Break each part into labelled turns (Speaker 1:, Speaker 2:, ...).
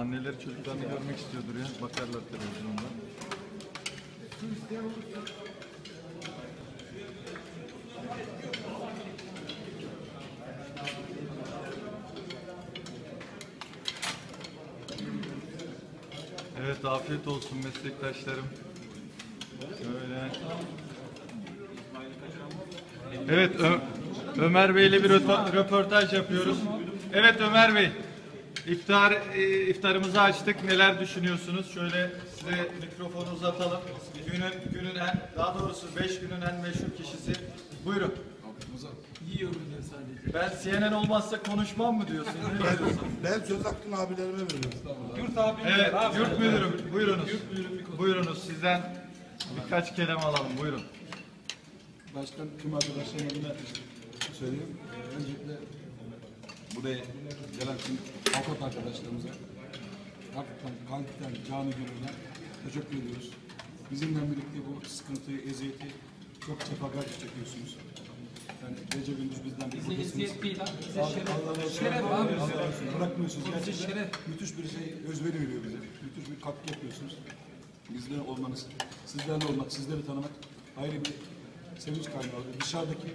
Speaker 1: Anneleri çocuklarını görmek istiyordur ya. Bakarlar televizyonda. Evet afiyet olsun meslektaşlarım. Şöyle. Evet Ö- Ömer Bey ile bir röportaj yapıyoruz. Evet Ömer Bey. İftar e, iftarımızı açtık. Neler düşünüyorsunuz? Şöyle size mikrofonu uzatalım. Günün günün en daha doğrusu 5 günün en meşhur kişisi. Buyurun.
Speaker 2: Yiyorum diyor sadece.
Speaker 1: Ben CNN olmazsa konuşmam mı diyorsun? Ne diyorsun?
Speaker 3: Ben söz hakkını abilerime veriyorum.
Speaker 2: Yurt abi.
Speaker 1: Evet, yurt müdürüm. Buyurunuz. Buyurunuz. Sizden birkaç kelime alalım. Buyurun.
Speaker 4: Başkan tüm arkadaşlarım adına söyleyeyim. Ee, Öncelikle buraya gelen tüm avukat arkadaşlarımıza hakikaten kalpten, canı gönülden teşekkür ediyoruz. Bizimle birlikte bu sıkıntıyı, eziyeti çok sefakat çekiyorsunuz. Yani gece gündüz bizden bir
Speaker 2: Bize eziyet değil abi. Bize şeref. Şeref abi.
Speaker 4: Bırakmıyorsunuz.
Speaker 2: Bize
Speaker 4: Gerçekten
Speaker 2: şeref.
Speaker 4: müthiş bir şey özveri veriyor bize. Müthiş bir katkı yapıyorsunuz. Bizle olmanız, sizlerle olmak, sizleri tanımak ayrı bir sevinç kaynağı. Dışarıdaki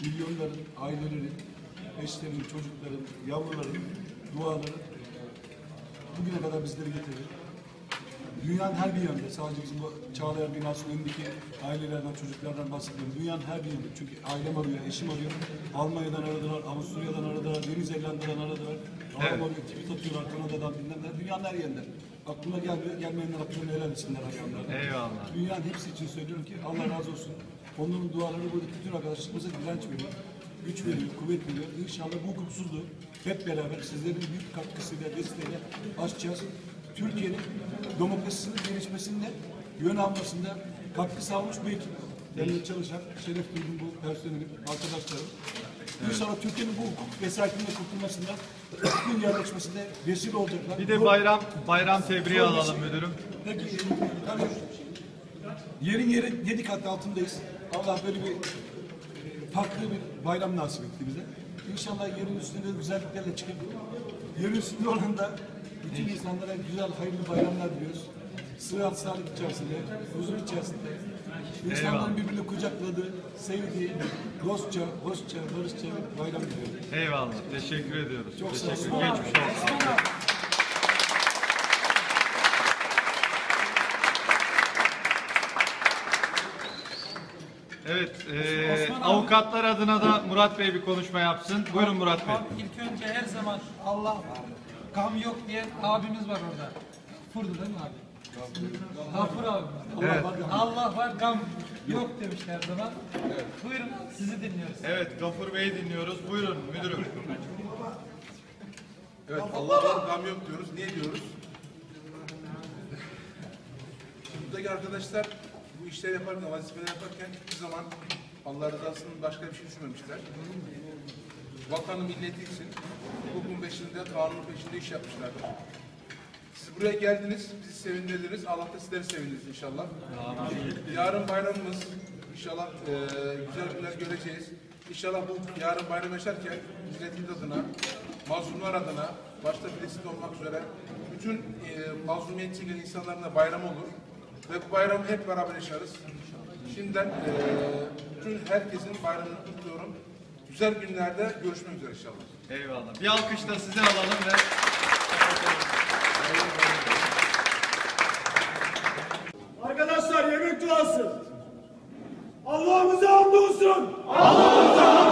Speaker 4: milyonların, ailelerin, eşlerin, çocukların, yavruların duaları bugüne kadar bizleri getirdi. Dünyanın her bir yanında, sadece bizim bu Çağlayan binasının önündeki ailelerden, çocuklardan bahsediyorum. Dünyanın her bir yanında. Çünkü ailem arıyor, eşim arıyor. Almanya'dan aradılar, Avusturya'dan aradılar, Yeni Zelanda'dan aradılar. Babam arıyor, tweet atıyorlar Kanada'dan bilmem ne. Dünyanın her yerinde. Aklıma gelmiyor, gelmeyenler aklına helal etsinler hayranlar.
Speaker 1: Eyvallah.
Speaker 4: Dünyanın hepsi için söylüyorum ki Allah razı olsun. Onların duaları buradaki bütün arkadaşlarımıza direnç veriyor. Güç veriyor, kuvvet veriyor. İnşallah bu hukuksuzluğu hep beraber sizlerin büyük katkısıyla, desteğiyle aşacağız. Türkiye'nin demokrasisinin gelişmesinde, yön almasında katkı sağlamış bir ekip. Benimle çalışan, şeref duydum bu personelim, arkadaşlarım. İnşallah Türkiye'nin bu hukuk vesayetinde kurtulmasında, hukukun yerleşmesinde vesile olacaklar.
Speaker 1: Bir de bayram bayram tebriği alalım müdürüm.
Speaker 4: Peki, tabii. Yerin yerin yedi kat altındayız. Allah böyle bir farklı bir bayram nasip etti bize. İnşallah yerin üstünde güzelliklerle çıkıp yerin üstünde olan da bütün insanlara güzel, hayırlı bayramlar diliyoruz. Sıhhat, sağlık içerisinde, huzur içerisinde. İnsanların birbirini kucakladığı, sevdiği, dostça, hoşça, barışça bayram diliyorum.
Speaker 1: Eyvallah. Teşekkür ediyoruz.
Speaker 4: Çok sağ
Speaker 1: Teşekkür.
Speaker 4: olun.
Speaker 1: Geçmiş olsun. Eee,
Speaker 2: Osman abi.
Speaker 1: avukatlar adına da Murat Bey bir konuşma yapsın. Buyurun Murat Bey.
Speaker 2: Abi ilk önce her zaman Allah var. Gam yok diyen abimiz var orada. Furdu değil mi abi? Gafur abi.
Speaker 1: Evet.
Speaker 2: Allah var gam yok demiş her zaman. Buyurun sizi dinliyoruz.
Speaker 1: Evet, Gafur Bey'i dinliyoruz. Buyurun müdürüm.
Speaker 3: Evet Allah var gam yok diyoruz. Niye diyoruz? Buradaki arkadaşlar bu işleri yaparken, vazifeleri yaparken hiçbir zaman Allah rızasının başka bir şey düşünmemişler. Vatanı milleti için hukukun peşinde, kanunun peşinde iş yapmışlardır. Siz buraya geldiniz, bizi sevindirdiniz. Allah da sizleri sevindirsin inşallah. Yarın bayramımız. İnşallah eee güzel günler göreceğiz. İnşallah bu yarın bayram yaşarken milletin adına, mazlumlar adına, başta Filistin olmak üzere bütün eee mazlumiyet çeken insanların da bayram olur. Ve bu bayramı hep beraber yaşarız. Şimdiden eee bütün herkesin bayramını kutluyorum. Güzel günlerde görüşmek üzere inşallah.
Speaker 1: Eyvallah. Bir alkış da size alalım ve
Speaker 5: Arkadaşlar yemek duası. Allah'ımıza hamdolsun. Allah'ımıza